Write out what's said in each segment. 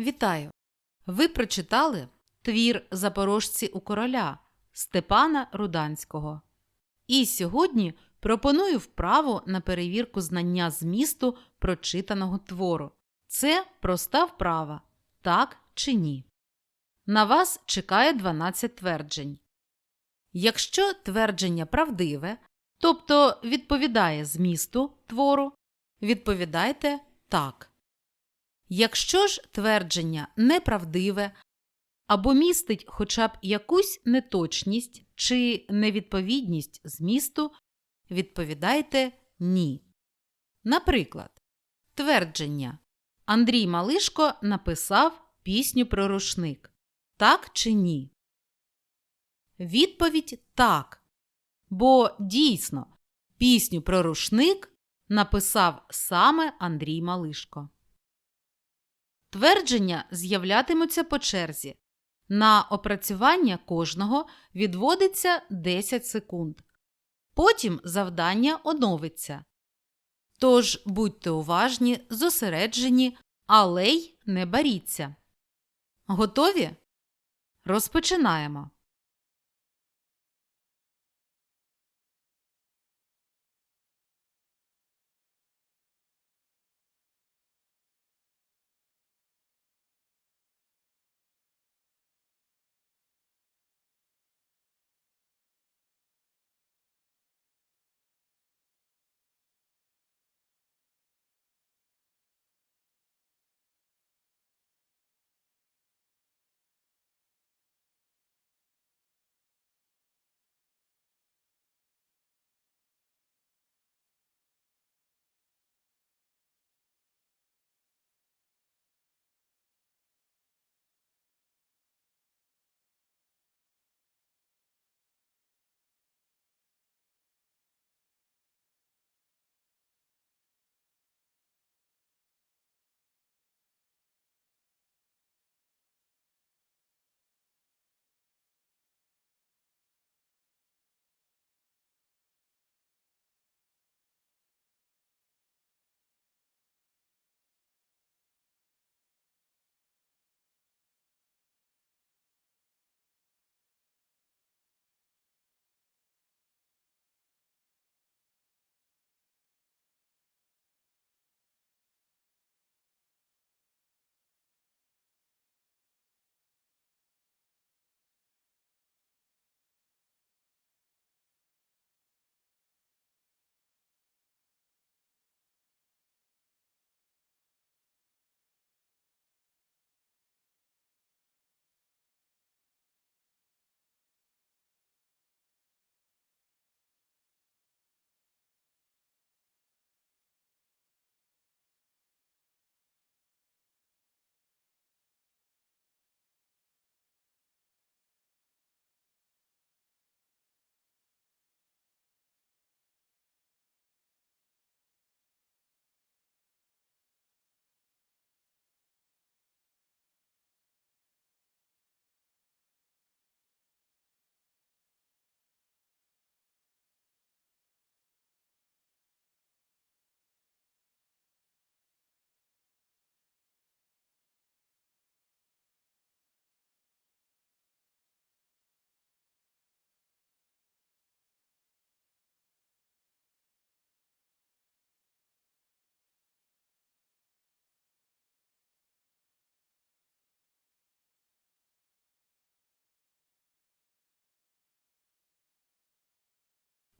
Вітаю! Ви прочитали твір Запорожці у короля Степана Руданського. І сьогодні пропоную вправу на перевірку знання змісту прочитаного твору. Це проста вправа. Так чи ні? На вас чекає 12 тверджень. Якщо твердження правдиве, тобто відповідає змісту твору, відповідайте так. Якщо ж твердження неправдиве або містить хоча б якусь неточність чи невідповідність змісту, відповідайте ні. Наприклад, твердження Андрій Малишко написав пісню про рушник. Так чи ні? Відповідь так. Бо дійсно пісню про рушник написав саме Андрій Малишко. Твердження з'являтимуться по черзі. На опрацювання кожного відводиться 10 секунд. Потім завдання оновиться. Тож будьте уважні, зосереджені, але й не баріться. Готові? Розпочинаємо.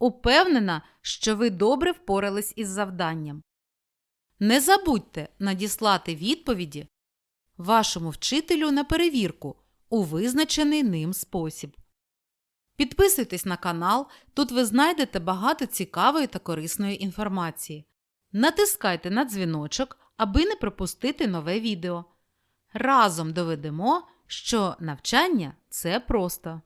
Упевнена, що ви добре впорались із завданням. Не забудьте надіслати відповіді вашому вчителю на перевірку у визначений ним спосіб. Підписуйтесь на канал, тут ви знайдете багато цікавої та корисної інформації. Натискайте на дзвіночок, аби не пропустити нове відео. Разом доведемо, що навчання це просто.